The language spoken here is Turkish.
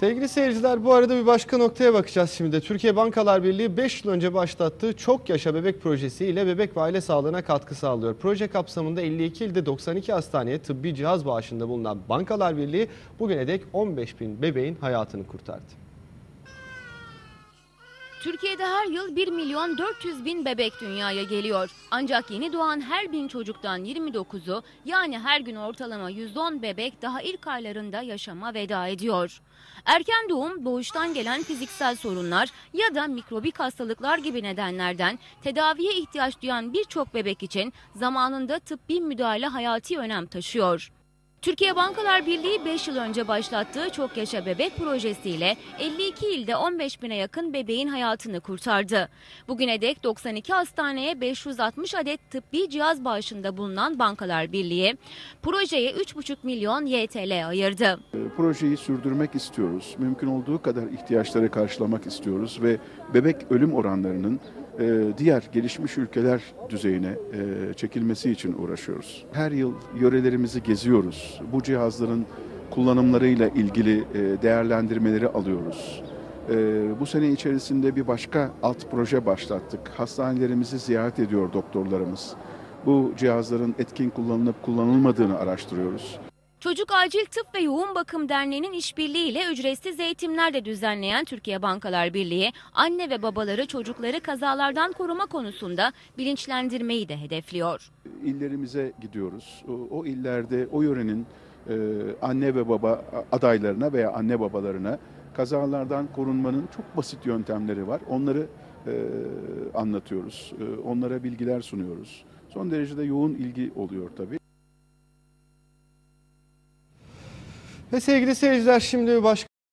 Sevgili seyirciler bu arada bir başka noktaya bakacağız şimdi de. Türkiye Bankalar Birliği 5 yıl önce başlattığı Çok Yaşa Bebek projesi ile bebek ve aile sağlığına katkı sağlıyor. Proje kapsamında 52 ilde 92 hastaneye tıbbi cihaz bağışında bulunan Bankalar Birliği bugüne dek 15 bin bebeğin hayatını kurtardı. Türkiye'de her yıl 1 milyon 400 bin bebek dünyaya geliyor. Ancak yeni doğan her bin çocuktan 29'u yani her gün ortalama 110 bebek daha ilk aylarında yaşama veda ediyor. Erken doğum, doğuştan gelen fiziksel sorunlar ya da mikrobik hastalıklar gibi nedenlerden tedaviye ihtiyaç duyan birçok bebek için zamanında tıbbi müdahale hayati önem taşıyor. Türkiye Bankalar Birliği 5 yıl önce başlattığı Çok Yaşa Bebek projesiyle 52 ilde 15 bine yakın bebeğin hayatını kurtardı. Bugüne dek 92 hastaneye 560 adet tıbbi cihaz bağışında bulunan Bankalar Birliği projeye 3,5 milyon YTL ayırdı. E, Projeyi sürdürmek istiyoruz. Mümkün olduğu kadar ihtiyaçları karşılamak istiyoruz ve bebek ölüm oranlarının diğer gelişmiş ülkeler düzeyine e, çekilmesi için uğraşıyoruz. Her yıl yörelerimizi geziyoruz. Bu cihazların kullanımlarıyla ilgili e, değerlendirmeleri alıyoruz. E, Bu sene içerisinde bir başka alt proje başlattık. Hastanelerimizi ziyaret ediyor doktorlarımız. Bu cihazların etkin kullanılıp kullanılmadığını araştırıyoruz. Çocuk Acil Tıp ve Yoğun Bakım Derneği'nin işbirliğiyle ücretsiz eğitimler de düzenleyen Türkiye Bankalar Birliği, anne ve babaları çocukları kazalardan koruma konusunda bilinçlendirmeyi de hedefliyor. illerimize gidiyoruz. O, o illerde o yörenin e, anne ve baba adaylarına veya anne babalarına kazalardan korunmanın çok basit yöntemleri var. Onları e, anlatıyoruz. E, onlara bilgiler sunuyoruz. Son derecede yoğun ilgi oluyor tabii. Ve sevgili seyirciler şimdi başka